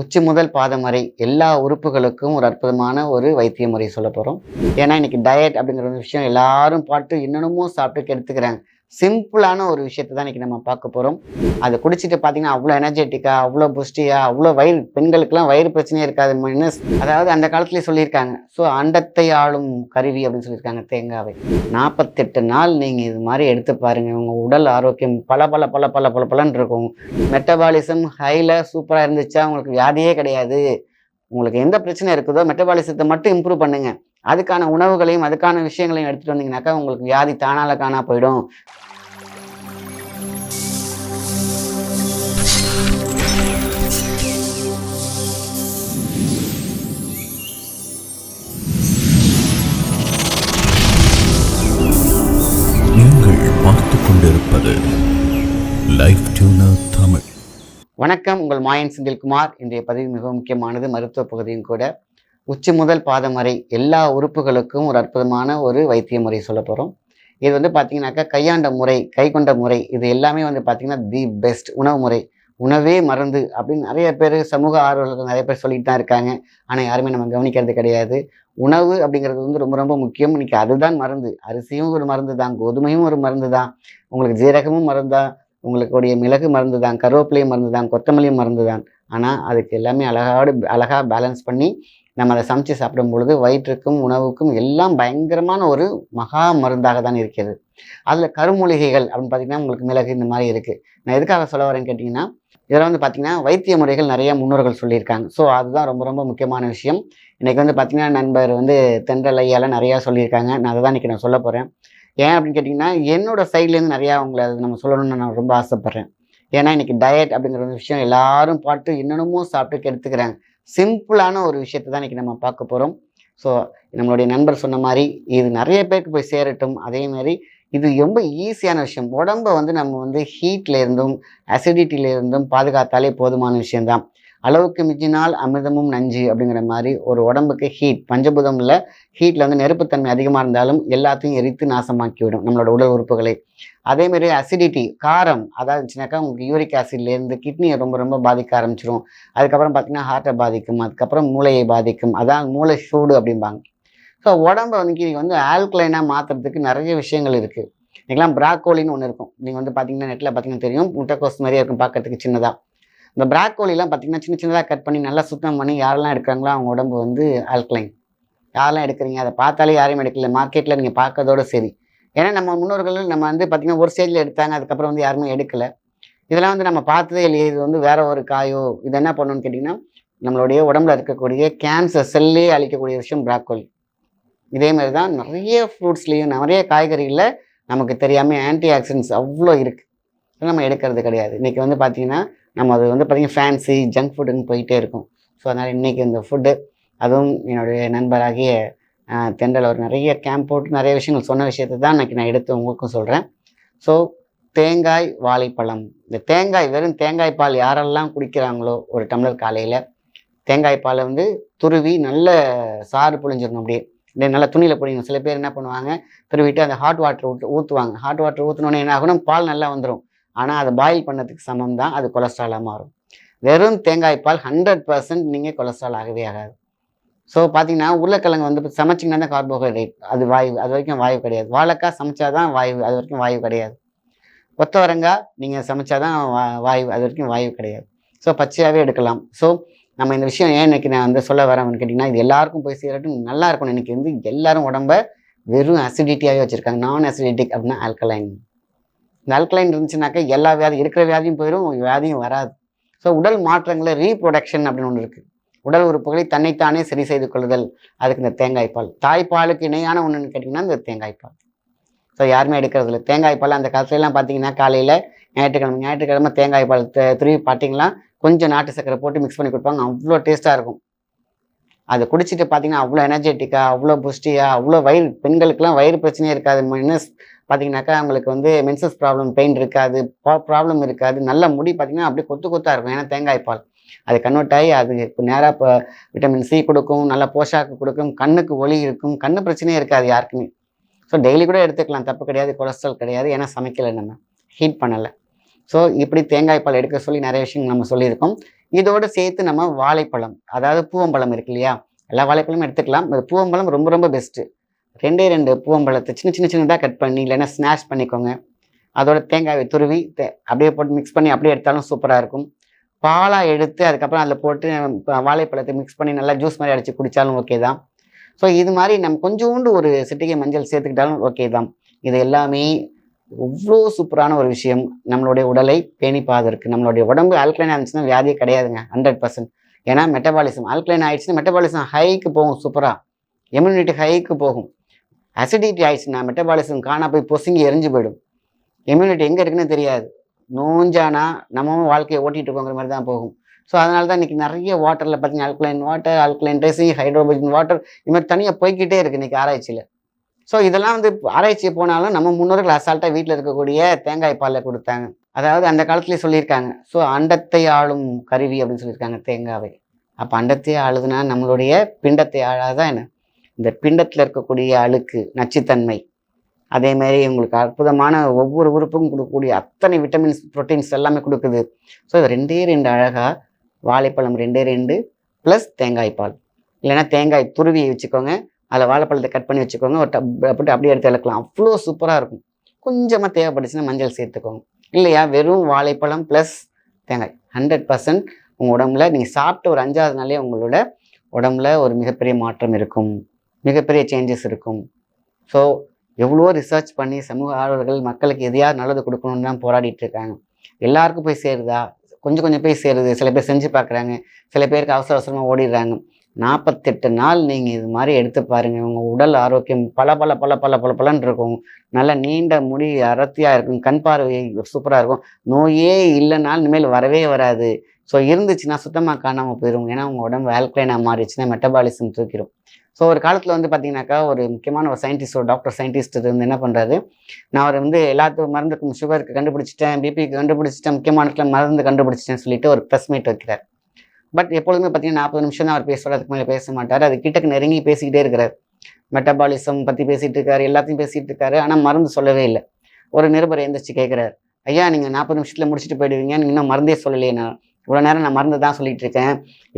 உச்சி முதல் பாதம் வரை எல்லா உறுப்புகளுக்கும் ஒரு அற்புதமான ஒரு வைத்திய முறை சொல்ல போகிறோம் ஏன்னா இன்னைக்கு டயட் அப்படிங்கிற ஒரு விஷயம் எல்லாரும் பாட்டு இன்னமும் சாப்பிட்டு கெடுத்துக்கிறாங்க. சிம்பிளான ஒரு விஷயத்தை தான் இன்றைக்கி நம்ம பார்க்க போகிறோம் அதை குடிச்சிட்டு பார்த்தீங்கன்னா அவ்வளோ எனர்ஜெட்டிக்காக அவ்வளோ புஷ்டியாக அவ்வளோ வயிறு பெண்களுக்கெல்லாம் வயிறு பிரச்சனையே இருக்காது மைனஸ் அதாவது அந்த காலத்துலேயே சொல்லியிருக்காங்க. ஸோ அண்டத்தை ஆளும் கருவி அப்படின்னு சொல்லியிருக்காங்க தேங்காவை. நாற்பத்தெட்டு நாள் நீங்கள் இது மாதிரி எடுத்து பாருங்கள் உங்கள் உடல் ஆரோக்கியம் பல பல பல பல பல பலன்னு இருக்கும். மெட்டபாலிசம் ஹையில் சூப்பராக இருந்துச்சா? உங்களுக்கு வியாதியே கிடையாது. உங்களுக்கு எந்த பிரச்சனை இருக்குதோ மெட்டபாலிசத்தை மட்டும் இம்ப்ரூவ் பண்ணுங்கள் அதுக்கான உணவுகளையும் அதுக்கான விஷயங்களையும் எடுத்துகிட்டு வந்தீங்கன்னாக்கா உங்களுக்கு வியாதி தானால காணா போயிடும். நீங்கள் கொண்டிருப்பது லைஃப் டியூனர் தமிழ். வணக்கம் உங்கள் மாயன் செந்தில்குமார். இன்றைய பதிவு மிக முக்கியமானது மருத்துவ பகுதியும் கூட. உச்சி முதல் பாதம் வரை எல்லா உறுப்புகளுக்கும் ஒரு அற்புதமான ஒரு வைத்திய முறை சொல்ல போகிறோம் இது வந்து பார்த்தீங்கன்னாக்கா கையாண்ட முறை கை கொண்ட முறை இது எல்லாமே வந்து பார்த்தீங்கன்னா தி பெஸ்ட் உணவு முறை. உணவே மருந்து அப்படின்னு நிறைய பேர் சமூக ஆர்வலர்கள் நிறைய பேர் சொல்லிட்டு தான் இருக்காங்க. ஆனால் யாருமே நம்ம கவனிக்கிறது கிடையாது. உணவு அப்படிங்கிறது வந்து ரொம்ப ரொம்ப முக்கியம். இன்னைக்கு அதுதான் மருந்து. அரிசியும் ஒரு மருந்து தான் கோதுமையும் ஒரு மருந்து தான் உங்களுக்கு ஜீரகமும் மருந்து தான் உங்களுடைய மிளகு மருந்து தான் கருவேப்பிலையும் மருந்து தான் கொத்தமல்லியும் மருந்து தான் ஆனால் அதுக்கு எல்லாமே அழகாடு அழகாக பேலன்ஸ் பண்ணி நம்ம அதை சமைச்சு சாப்பிடும் பொழுது வயிற்றுக்கும் உணவுக்கும் எல்லாம் பயங்கரமான ஒரு மகா மருந்தாக தான் இருக்கிறது. அதில் கருமூலிகைகள் அப்படின்னு பார்த்தீங்கன்னா உங்களுக்கு மிளகு இந்த மாதிரி இருக்குது நான் எதுக்காக சொல்ல வரேன்னு கேட்டிங்கன்னா இதில் வந்து பார்த்தீங்கன்னா வைத்திய முறைகள் நிறைய முன்னோர்கள் சொல்லியிருக்காங்க. ஸோ அதுதான் ரொம்ப ரொம்ப முக்கியமான விஷயம். இன்றைக்கி வந்து பார்த்திங்கன்னா நண்பர் வந்து தென்றல் நிறையா சொல்லியிருக்காங்க. நான் அதை தான் இன்றைக்கி நான் சொல்ல போகிறேன் ஏன் அப்படின்னு கேட்டிங்கன்னா என்னோட சைட்லேருந்து நிறையா அவங்கள அதை நம்ம சொல்லணும்னு நான் ரொம்ப ஆசைப்பட்றேன். ஏன்னா இன்றைக்கி டயட் அப்படிங்கிற ஒரு விஷயம் எல்லாரும் பாட்டு என்னென்னமோ சாப்பிட்டு கெடுத்துக்கிறாங்க. சிம்பிளான ஒரு விஷயத்தை தான் இன்றைக்கி நம்ம பார்க்க போகிறோம் ஸோ நம்மளுடைய நண்பர் சொன்ன மாதிரி இது நிறைய பேருக்கு போய் சேரட்டும். அதே மாதிரி இது ரொம்ப ஈஸியான விஷயம். உடம்ப வந்து நம்ம வந்து ஹீட்டில் இருந்தும் அசிடிட்டில இருந்தும் பாதுகாத்தாலே போதுமான விஷயம்தான். அளவுக்கு மிஞ்சினால் அமிர்தமும் நஞ்சு அப்படிங்கிற மாதிரி ஒரு உடம்புக்கு ஹீட் பஞ்சபூதமில் ஹீட்டில் வந்து நெருப்புத்தன்மை அதிகமாக இருந்தாலும் எல்லாத்தையும் எரித்து நாசமாக்கிவிடும் நம்மளோட உடல் உறுப்புகளை. அதே மாதிரி அசிடிட்டி காரம் அதாவது இருந்துச்சுனாக்கா உங்களுக்கு யூரிக் ஆசிட்லேருந்து கிட்னியை ரொம்ப ரொம்ப பாதிக்க ஆரம்பிச்சிரும். அதுக்கப்புறம் பார்த்திங்கன்னா ஹார்ட்டை பாதிக்கும் அதுக்கப்புறம் மூளையை பாதிக்கும். அதான் மூளை சூடு அப்படிம்பாங்க. ஸோ உடம்ப வந்து நீங்கள் வந்து ஆல்கலைனாக மாற்றுறதுக்கு நிறைய விஷயங்கள் இருக்குது நீங்களாம் ப்ராக்கோலின்னு ஒன்று இருக்கும். நீங்கள் வந்து பார்த்தீங்கன்னா நெட்டில் பார்த்தீங்கன்னா தெரியும். முட்டைக்கோஸ் மாதிரியே இருக்கும் பார்க்கறதுக்கு சின்னதாக இந்த பிராக்கோலிலாம் பார்த்தீங்கன்னா சின்ன சின்னதாக கட் பண்ணி நல்லா சுத்தம் பண்ணி யாரெல்லாம் எடுக்கிறாங்களோ அவங்க உடம்பு வந்து ஆல்கலைன் யாரெல்லாம் எடுக்கிறீங்க? அதை பார்த்தாலே யாரையும் எடுக்கல. மார்க்கெட்டில் நீங்கள் பார்க்கறதோட சரி. ஏன்னா நம்ம முன்னோர்கள் நம்ம வந்து பார்த்திங்கன்னா ஒரு ஸ்டேஜில் எடுத்தாங்க அதுக்கப்புறம் வந்து யாருமே எடுக்கலை. இதெல்லாம் வந்து நம்ம பார்த்ததே இல்லையே. இது வந்து வேற ஒரு காயோ இது என்ன பண்ணணும்னு கேட்டிங்கன்னா நம்மளுடைய உடம்புல இருக்கக்கூடிய கேன்சர் செல்லே அழிக்கக்கூடிய விஷயம் பிராக்கோலி இதே மாதிரி தான் நிறைய ஃப்ரூட்ஸ்லேயும் நிறைய காய்கறிகளில் நமக்கு தெரியாமல் ஆன்டி ஆக்சிடென்ட்ஸ் அவ்வளோ இருக்குது நம்ம எடுக்கிறது கிடையாது. இன்றைக்கி வந்து பார்த்திங்கன்னா நம்ம அது வந்து பார்த்திங்கன்னா ஃபேன்சி ஜங்க் ஃபுட்டுன்னு போயிட்டே இருக்கும். ஸோ அதனால் இன்றைக்கி இந்த ஃபுட்டு அதுவும் என்னுடைய நண்பராகிய தெண்டல் அவர் நிறைய கேம்ப் போட்டு நிறைய விஷயங்கள் சொன்ன விஷயத்தை தான் இன்றைக்கி நான் எடுத்து உங்களுக்கும் சொல்கிறேன் ஸோ தேங்காய் வாழைப்பழம். இந்த தேங்காய் வெறும் தேங்காய் பால் யாரெல்லாம் குடிக்கிறாங்களோ ஒரு டம்ளர் காலையில் தேங்காய் பாலை வந்து துருவி நல்ல சாறு புழிஞ்சிடணும் அப்படியே. அப்படியே நல்லா துணியில் பிடிக்கணும் சில பேர் என்ன பண்ணுவாங்க திருவிட்டு அந்த ஹாட் வாட்டர் ஊற்று ஊற்றுவாங்க ஹாட் வாட்டர் ஊற்றினோடனே என்ன ஆகணும்? பால் நல்லா வந்துடும் ஆனால் அதை பாயில் பண்ணதுக்கு சமம் தான் அது கொலஸ்ட்ராலாக மாறும். வெறும் தேங்காய் பால் ஹண்ட்ரட் பர்சன்ட் நீங்கள் கொலஸ்ட்ரால் ஆகவே ஆகாது. ஸோ பார்த்தீங்கன்னா உருளைக்கிழங்கு வந்து சமைச்சிங்கன்னா தான் கார்போஹைட்ரேட் அது வாயு அது வரைக்கும் வாயு கிடையாது. வாழைக்காய் சமைச்சாதான் வாயு அது வரைக்கும் வாயு கிடையாது. கொத்தவரங்காய் நீங்கள் சமைச்சாதான் வா வாயு அது வரைக்கும் வாயு கிடையாது. ஸோ பச்சையாகவே எடுக்கலாம். ஸோ நம்ம இந்த விஷயம் ஏன் இன்னைக்கு நான் வந்து சொல்ல வரேன்னு கேட்டிங்கன்னா இது எல்லாருக்கும் போய் சேரட்டும் நல்லா இருக்கணும் இன்னைக்கு வந்து எல்லாரும் உடம்ப வெறும் அசிடிட்டியாகவே வச்சுருக்காங்க. நான் அசிடிட்டிக் அப்படின்னா ஆல்கலைன் இந்த ஆல்கலைன் இருந்துச்சுனாக்கா எல்லா வியாதி இருக்கிற வியாதியும் போயிடும் வியாதியும் வராது. ஸோ உடல் மாற்றங்களை ரீப்ரொடக்ஷன் அப்படின்னு ஒன்று இருக்குது உடல் உறுப்புகளை தன்னைத்தானே சரி செய்து கொள்ளுதல். அதுக்கு இந்த தேங்காய் பால். தாய்ப்பாலுக்கு இணையான ஒன்றுன்னு கேட்டிங்கன்னா இந்த தேங்காய் பால். ஸோ யாருமே எடுக்கிறது இல்லை. தேங்காய் பால் அந்த காலத்துலலாம் பார்த்தீங்கன்னா காலையில் ஞாயிற்றுக்கிழமை ஞாயிற்றுக்கிழமை தேங்காய் பால் த- பார்த்தீங்கன்னா கொஞ்சம் நாட்டு சக்கரை போட்டு மிக்ஸ் பண்ணி கொடுப்பாங்க. அவ்வளோ டேஸ்ட்டாக இருக்கும். அதை குடிச்சிட்டு பார்த்தீங்கன்னா அவ்வளோ எனர்ஜெட்டிக்காக அவ்வளோ புஷ்டியாக அவ்வளோ வயிறு பெண்களுக்கெல்லாம் வயிறு பிரச்சனையே இருக்காது. மைனஸ் பார்த்தீங்கன்னாக்கா அவங்களுக்கு வந்து மென்சஸ் ப்ராப்ளம் பெயின் இருக்காது ப்ராப்ளம் இருக்காது. நல்ல முடி பார்த்தீங்கன்னா அப்படியே கொத்து கொத்தாக இருக்கும். ஏன்னா தேங்காய் பால். அது கன்வெர்ட் ஆகி அது நேராக இப்போ விட்டமின் சி கொடுக்கும் நல்ல போஷாக்கு கொடுக்கும் கண்ணுக்கு ஒளி இருக்கும். கண்ணு பிரச்சனையே இருக்காது யாருக்குமே. ஸோ டெய்லி கூட எடுத்துக்கலாம். தப்பு கிடையாது கொலஸ்ட்ரால் கிடையாது. ஏன்னா சமைக்கலை நம்ம. ஹீட் பண்ணலை. ஸோ இப்படி தேங்காய் பால் எடுக்க சொல்லி நிறைய விஷயங்கள் நம்ம சொல்லியிருக்கோம். இதோடு சேர்த்து நம்ம வாழைப்பழம். அதாவது பூவம்பழம் இருக்கு இல்லையா? எல்லா வாழைப்பழமும் எடுத்துக்கலாம். அது பூவம்பழம் ரொம்ப ரொம்ப பெஸ்ட்டு ரெண்டே ரெண்டு பூவம்பழத்தை சின்ன சின்ன சின்னதாக கட் பண்ணி இல்லைன்னா ஸ்நாஷ் பண்ணிக்கோங்க. அதோட தேங்காயை துருவி தே- அப்படியே போட்டு மிக்ஸ் பண்ணி அப்படியே எடுத்தாலும் சூப்பராக இருக்கும். பாலாக எடுத்து அதுக்கப்புறம் அதில் போட்டு வாழைப்பழத்தை மிக்ஸ் பண்ணி நல்லா ஜூஸ் மாதிரி அடித்து குடித்தாலும் ஓகே தான். ஸோ இது மாதிரி நம்ம கொஞ்சோண்டு ஒரு சிட்டிகை மஞ்சள் சேர்த்துக்கிட்டாலும் ஓகே தான். இது எல்லாமே அவ்வளோ சூப்பரான ஒரு விஷயம். நம்மளுடைய உடலை பேணி பாதற்கு நம்மளுடைய உடம்பு ஆல்கலைன் ஆனிச்சுன்னா வியாதியே கிடையாதுங்க ஹண்ட்ரட் பர்சன்ட் ஏன்னா மெட்டபாலிசம் ஆல்கலைன் ஆயிடுச்சுன்னா மெட்டபாலிசம் ஹைக்கு போகும் சூப்பராக இம்யூனிட்டி ஹைக்கு போகும். அசிடிட்டி ஆயிடுச்சுன்னா மெட்டபாலிசம் காணா போய் பொசுங்கி எரிஞ்சு போயிடும். இம்யூனிட்டி எங்கே இருக்குன்னு தெரியாது. நோஞ்சானா நம்மவும் வாழ்க்கையை ஓட்டிகிட்டு இருக்கோங்கிற மாதிரி தான் போகும். ஸோ அதனால தான் இன்றைக்கி நிறைய வாட்டரில் பார்த்தீங்கன்னா alkaline water alkaline dressing hydrogen water இது மாதிரி தனியாக போய்க்கிட்டே இருக்குது இன்றைக்கி ஆராய்ச்சியில். ஸோ இதெல்லாம் வந்து ஆராய்ச்சி போனாலும் நம்ம முன்னோர்கள் அசால்ட்டாக வீட்டில் இருக்கக்கூடிய தேங்காய் பாலில் கொடுத்தாங்க. அதாவது அந்த காலத்துலேயே சொல்லியிருக்காங்க. ஸோ அண்டத்தை ஆளும் கருவி அப்படின்னு சொல்லியிருக்காங்க தேங்காவை. அப்போ அண்டத்தை ஆளுதுன்னா நம்மளுடைய பிண்டத்தை ஆளாதான் என்ன? இந்த பிண்டத்தில் இருக்கக்கூடிய அழுக்கு நச்சுத்தன்மை அதே மாதிரி உங்களுக்கு அற்புதமான ஒவ்வொரு உறுப்புக்கும் கொடுக்கக்கூடிய அத்தனை விட்டமின்ஸ் ப்ரோட்டீன்ஸ் எல்லாமே கொடுக்குது. ஸோ இது ரெண்டே ரெண்டு அழகாக வாழைப்பழம் ரெண்டே ரெண்டு ப்ளஸ் தேங்காய் பால். இல்லைன்னா தேங்காய் துருவி வச்சுக்கோங்க. அதில் வாழைப்பழத்தை கட் பண்ணி வச்சுக்கோங்க. ஒரு டப் போட்டு அப்படியே எடுத்து இழக்கலாம் அவ்வளோ சூப்பராக இருக்கும். கொஞ்சமாக தேவைப்பட்டுச்சுன்னா மஞ்சள் சேர்த்துக்கோங்க. இல்லையா? வெறும் வாழைப்பழம் ப்ளஸ் தேங்காய். ஹண்ட்ரட் பர்சன்ட் உங்கள் உடம்புல நீங்கள் சாப்பிட்டு ஒரு அஞ்சாவது நாளே உங்களோட உடம்புல ஒரு மிகப்பெரிய மாற்றம் இருக்கும். மிகப்பெரிய சேஞ்சஸ் இருக்கும். ஸோ எவ்வளோ ரிசர்ச் பண்ணி சமூக ஆர்வலர்கள் மக்களுக்கு எதையாவது நல்லது கொடுக்கணும்னு தான் போராடிட்டு இருக்காங்க. எல்லாருக்கும் போய் சேருதா? கொஞ்சம் கொஞ்சம் போய் சேருது. சில பேர் செஞ்சு பார்க்குறாங்க. சில பேருக்கு அவசர அவசரமாக ஓடிடுறாங்க. நாற்பத்தெட்டு நாள் நீங்கள் இது மாதிரி எடுத்து பாருங்கள் உங்கள் உடல் ஆரோக்கியம் பல பல பல பல பல பலன் இருக்கும். நல்ல நீண்ட முடி அடர்த்தியாக இருக்கும். கண் பார்வை சூப்பராக இருக்கும். நோயே இல்லைனாலும் இனிமேல் வரவே வராது. ஸோ இருந்துச்சுன்னா சுத்தமாக காணாமல் போயிடும் ஏன்னா உங்கள் உடம்பு ஆல்கலைனாக மாறிடுச்சுன்னா மெட்டபாலிசம் தூக்கிடும் ஸோ ஒரு காலத்தில் வந்து பார்த்தீங்கன்னாக்கா ஒரு முக்கியமான ஒரு சயின்டிஸ்ட் ஒரு டாக்டர் சயின்டிஸ்ட் வந்து என்ன பண்ணுறாரு நான் அவர் வந்து எல்லாத்துக்கும் மருந்துக்கும் சுகருக்கு கண்டுபிடிச்சிட்டேன் பிபிக்கு கண்டுபிடிச்சிட்டேன் முக்கியமான மருந்து கண்டுபிடிச்சிட்டேன்னு சொல்லிட்டு ஒரு ப்ரெஸ் மீட் வைக்கிறார். பட் எப்பொழுதுமே பார்த்தீங்கன்னா நாற்பது நிமிஷம் தான் அவர் பேசுவார் அதுக்கு மேலே பேச மாட்டார். அது கிட்டக்கு நெருங்கி பேசிக்கிட்டே இருக்கிறார். மெட்டபாலிசம் பற்றி பேசிகிட்டு இருக்காரு எல்லாத்தையும் பேசிகிட்டு இருக்காரு ஆனால் மருந்து சொல்லவே இல்லை. ஒரு நிருபர் எந்திரிச்சு கேட்குறாரு ஐயா நீங்கள் நாற்பது நிமிஷத்தில் முடிச்சுட்டு போயிடுவீங்க நீங்கள் இன்னும் மருந்தே சொல்லலையே நான். இவ்வளோ நேரம் நான் மருந்து தான் சொல்லிகிட்டு இருக்கேன்.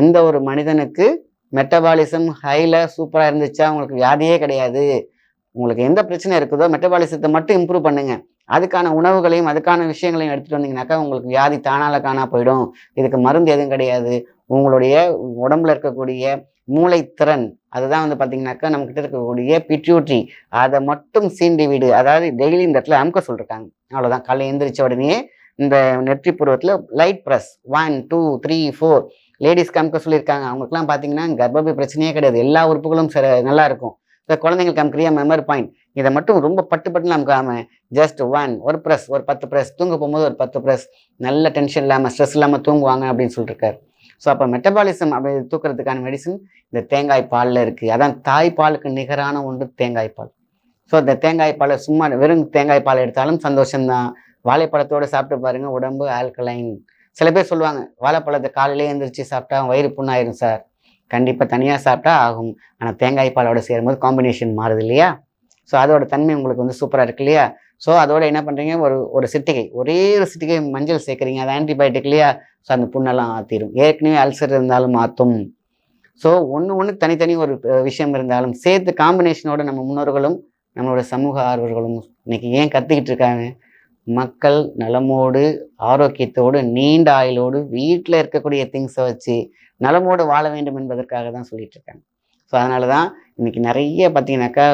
எந்த ஒரு மனிதனுக்கு மெட்டபாலிசம் ஹையில் சூப்பராக இருந்துச்சா உங்களுக்கு வியாதியே கிடையாது. உங்களுக்கு எந்த பிரச்சனை இருக்குதோ மெட்டபாலிசத்தை மட்டும் இம்ப்ரூவ் பண்ணுங்கள் அதுக்கான உணவுகளையும் அதுக்கான விஷயங்களையும் எடுத்துகிட்டு வந்தீங்கன்னாக்கா உங்களுக்கு வியாதி தானால காணா போயிடும். இதுக்கு மருந்து எதுவும் கிடையாது. உங்களுடைய உடம்புல இருக்கக்கூடிய மூளைத்திறன் அதுதான் வந்து பார்த்தீங்கன்னாக்கா நம்மக்கிட்ட இருக்கக்கூடிய பிட்யூட்ரி அதை மட்டும் சீண்டி வீடு. அதாவது டெய்லி இந்த இடத்துல அமுக்க சொல்லிருக்காங்க. அவ்வளோதான் காலையில் எந்திரிச்ச உடனே இந்த நெற்றி பூர்வத்தில் light press one two three four லேடிஸ்க்கு அமுக்க சொல்லியிருக்காங்க. அவங்களுக்குலாம் பார்த்தீங்கன்னா கர்ப்பப்பை பிரச்சனையே கிடையாது. எல்லா உறுப்புகளும் சரி நல்லா இருக்கும். இப்போ குழந்தைங்களுக்கு அமுக்கிறியா மெமரி பாயிண்ட் இதை மட்டும் ரொம்ப பட்டு பட்டுன்னு அமுக்காம ஜஸ்ட் ஒன் ஒரு ப்ரெஸ் ஒரு பத்து ப்ரெஸ் தூங்க போகும்போது ஒரு பத்து ப்ரெஸ் நல்ல டென்ஷன் இல்லாமல் ஸ்ட்ரெஸ் இல்லாமல் தூங்குவாங்க அப்படின்னு சொல்லியிருக்காரு ஸோ அப்போ மெட்டபாலிசம் அப்படி தூக்கிறதுக்கான மெடிசன் இந்த தேங்காய் பாலில் இருக்குது அதான் தாய்ப்பாலுக்கு நிகரான ஒன்று தேங்காய் பால். ஸோ இந்த தேங்காய் பாலை சும்மா வெறும் தேங்காய் பால் எடுத்தாலும் சந்தோஷம்தான். வாழைப்பழத்தோடு சாப்பிட்டு பாருங்கள் உடம்பு ஆல்கலைன் சில பேர் சொல்லுவாங்க வாழைப்பழத்தை காலையிலே எழுந்திரிச்சு சாப்பிட்டா வயிறு புண்ணாயிரும் சார். கண்டிப்பாக தனியாக சாப்பிட்டா ஆகும். ஆனால் தேங்காய் பாலோட சேரும்போது காம்பினேஷன் மாறுது இல்லையா? ஸோ அதோட தன்மை உங்களுக்கு வந்து சூப்பராக இருக்கு இல்லையா? ஸோ அதோட என்ன பண்ணுறீங்க ஒரு ஒரு சிட்டிகை ஒரே ஒரு சிட்டிகை மஞ்சள் சேர்க்குறீங்க. அது ஆன்டிபயோட்டிக் இல்லையா? ஸோ அந்த புண்ணெல்லாம் ஆற்றிடும் ஏற்கனவே அல்சர் இருந்தாலும் ஆற்றும் ஸோ ஒன்று ஒன்று தனித்தனி ஒரு விஷயம் இருந்தாலும் சேர்த்து காம்பினேஷனோட நம்ம முன்னோர்களும் நம்மளோட சமூக ஆர்வலர்களும் இன்னைக்கு ஏன் கற்றுக்கிட்டு இருக்காங்க? மக்கள் நலமோடு ஆரோக்கியத்தோடு நீண்ட ஆயுளோடு வீட்டில் இருக்கக்கூடிய திங்ஸை வச்சு நலமோடு வாழ வேண்டும் என்பதற்காக தான் சொல்லிட்டு இருக்காங்க. ஸோ அதனால தான் இன்னைக்கு நிறைய பார்த்தீங்கன்னாக்கா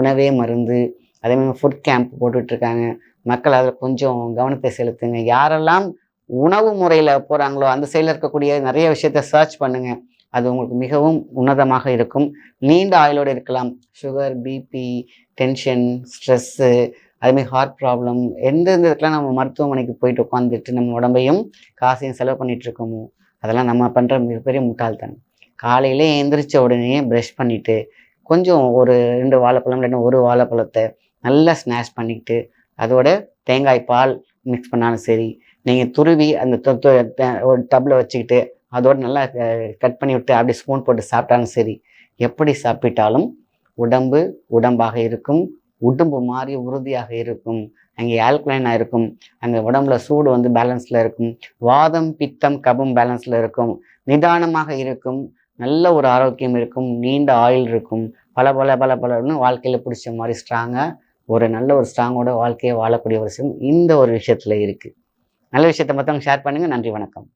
உணவே மருந்து அதே மாதிரி ஃபுட் கேம்ப் போட்டுட்ருக்காங்க மக்கள் அதில் கொஞ்சம் கவனத்தை செலுத்துங்க. யாரெல்லாம் உணவு முறையில் போகிறாங்களோ அந்த சைடில் இருக்கக்கூடிய நிறைய விஷயத்த சர்ச் பண்ணுங்கள் அது உங்களுக்கு மிகவும் உன்னதமாக இருக்கும். நீண்ட ஆயுளோடு இருக்கலாம். சுகர் பிபி டென்ஷன் ஸ்ட்ரெஸ்ஸு அதுமாதிரி ஹார்ட் ப்ராப்ளம் எந்தெந்த இடத்துல நம்ம மருத்துவமனைக்கு போயிட்டு உட்காந்துட்டு நம்ம உடம்பையும் காசையும் செலவு பண்ணிட்டு இருக்கோமோ அதெல்லாம் நம்ம பண்ணுற மிகப்பெரிய முட்டாள்தனம். காலையிலே எந்திரிச்ச உடனே ப்ரஷ் பண்ணிவிட்டு கொஞ்சம் ஒரு ரெண்டு வாழைப்பழம் இல்லைன்னா ஒரு வாழைப்பழத்தை நல்லா ஸ்நாஷ் பண்ணிக்கிட்டு அதோட தேங்காய் பால் மிக்ஸ் பண்ணாலும் சரி நீங்கள் துருவி அந்த ஒரு டப்பில் வச்சுக்கிட்டு அதோட நல்லா கட் பண்ணி விட்டு அப்படியே ஸ்பூன் போட்டு சாப்பிட்டாலும் சரி எப்படி சாப்பிட்டாலும் உடம்பு உடம்பாக இருக்கும் உடம்பு மாதிரி உறுதியாக இருக்கும். அங்கே ஆல்கலைனாக இருக்கும். அங்கே உடம்புல சூடு வந்து பேலன்ஸில் இருக்கும். வாதம் பித்தம் கபம் பேலன்ஸில் இருக்கும். நிதானமாக இருக்கும். நல்ல ஒரு ஆரோக்கியம் இருக்கும். நீண்ட ஆயுள் இருக்கும். பல பல பல பலன்னு வாழ்க்கையில் பிடிச்ச மாதிரி ஸ்ட்ராங்காக ஒரு நல்ல ஒரு ஸ்ட்ராங்கோட வாழ்க்கையை வாழக்கூடிய ஒரு விஷயம் இந்த ஒரு விஷயத்தில் இருக்குது நல்ல விஷயத்தை மற்றவங்க ஷேர் பண்ணுங்கள் நன்றி வணக்கம்.